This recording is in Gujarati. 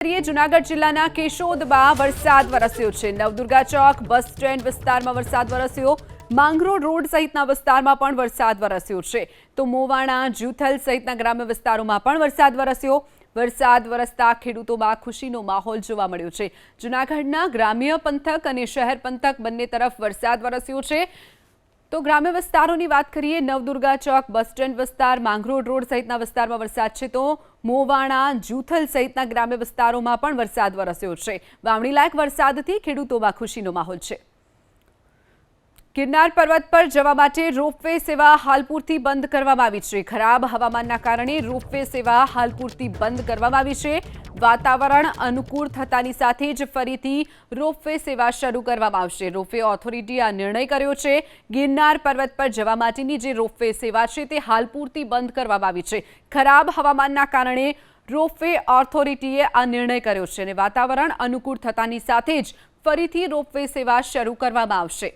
જુનાગઢ જિલ્લાના કેશોદમાં વરસાદ વરસ્યો છે. નવદુર્ગા ચોક, બસ સ્ટેન્ડ વિસ્તારમાં વરસાદ વરસ્યો. માંગરોળ રોડ સહિતના વિસ્તારમાં પણ વરસાદ વરસ્યો છે. તો મોવાણા, જુથલ સહિતના ગ્રામ્ય વિસ્તારોમાં પણ વરસાદ વરસ્યો. વરસાદ વરસતા ખેડૂતોમાં ખુશીનો માહોલ જોવા મળ્યો છે. જુનાગઢના ગ્રામ્ય પંથક અને શહેર પંથક બંને તરફ વરસાદ વરસ્યો છે. તો ગ્રામ્ય વિસ્તારોની વાત કરીએ, નવદુર્ગા ચોક, બસ સ્ટેન્ડ વિસ્તાર, માંગરોળ રોડ સહિતના વિસ્તારમાં વરસાદ છે તો મોવાણા, જૂથલ સહિતના ગ્રામ્ય વિસ્તારોમાં પણ વરસાદ વરસ્યો છે. વાવણીલાયક વરસાદથી ખેડૂતોમાં ખુશીનો માહોલ છે. ગિરનાર પર્વત પર જવા માટે રોપવે સેવા હાલ પૂરતી બંધ કરવામાં આવી છે. ખરાબ હવામાનના કારણે રોપવે સેવા હાલ પૂરતી બંધ કરવામાં આવી છે. વાતાવરણ અનુકૂળ થતાની સાથે જ ફરીથી રોપવે સેવા શરૂ કરવામાં આવશે. રોપવે ઓથોરિટીએ આ નિર્ણય કર્યો છે. ગિરનાર પર્વત પર જવા માટેની જે રોપવે સેવા છે તે હાલ પૂરતી બંધ કરવામાં આવી છે. ખરાબ હવામાનના કારણે રોપવે ઓથોરિટીએ આ નિર્ણય કર્યો છે અને વાતાવરણ અનુકૂળ થતાની સાથે જ ફરીથી રોપવે સેવા શરૂ કરવામાં આવશે.